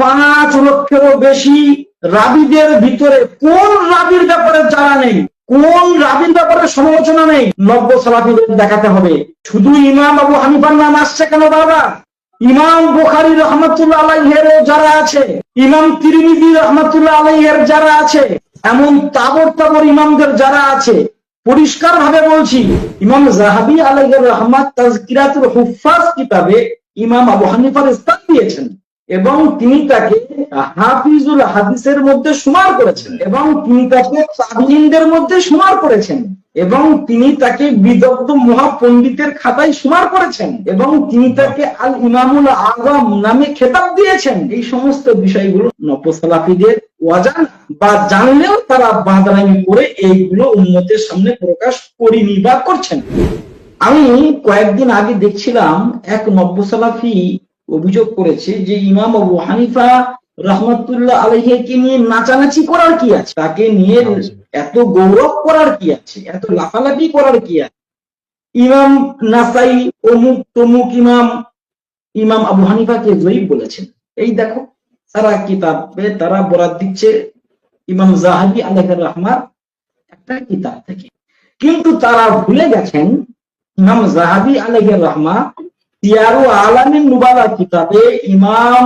পাঁচ লক্ষেরও বেশি রাবিদের ভিতরে কোন রাবির ব্যাপারে জানা নেই? কোন রাবির ব্যাপারে সমালোচনা নেই? নব্য সালাফিদের দেখাতে হবে। শুধু ইমাম আবু হানিফার নাম আসছে কেন বাবা ইমাম বুখারি রহমতুল্লাহ আলাইহের যারা আছে, ইমাম তিরমিজি রহমতুল্লাহ আলাইহের যারা আছে, এমন তাবর তাবর ইমামদের যারা আছে পরিষ্কার ভাবে বলছি, ইমাম জাহাবি আলাইহির রহমাত তাজকিরাতুল হুফাজ কিতাবে ইমাম আবু হানিফার স্থান দিয়েছেন। এবং তিনি তাকে হাফিজুল হাদিসের মধ্যে সুমার করেছেন। এবং তিনি তাকে তাবিনদের মধ্যে সুমার করেছেন। এবং তিনি তাকে বিদগ্ধ মহাপণ্ডিতের খাতায় সুমার করেছেন। এবং তিনি তাকে আল ইমামুল আজম নামে খেতাব দিয়েছেন। এই সমস্ত বিষয়গুলো নবসালাফিদের ওয়াজান বা জানলেও তারা বাঁদরামি করে এইগুলো উন্নতের সামনে প্রকাশ করিনি বা করছেন। আমি কয়েকদিন আগে দেখছিলাম এক নব্যসালাফি অভিযোগ করেছে যে ইমাম আবু হানিফা রহমতুল্লাহ আলহীকে নিয়ে নাচানাচি করার কি আছে? তাকে নিয়ে এত গৌরব করার কি আছে? এত লাফালাফি করার কি আছে? ইমাম নাসাই অমুক তমুক ইমাম ইমাম আবু হানিফাকে জয়ীব বলেছেন। এই দেখো তারা কিতাবে তারা বরাদ দিচ্ছে ইমাম জাহাবি আলহ রহমান একটা কিতাব থেকে। কিন্তু তারা ভুলে গেছেন, ইমাম জাহাবি আলহ রহমা সিয়ারু আলামিন নুবালা কিতাবে ইমাম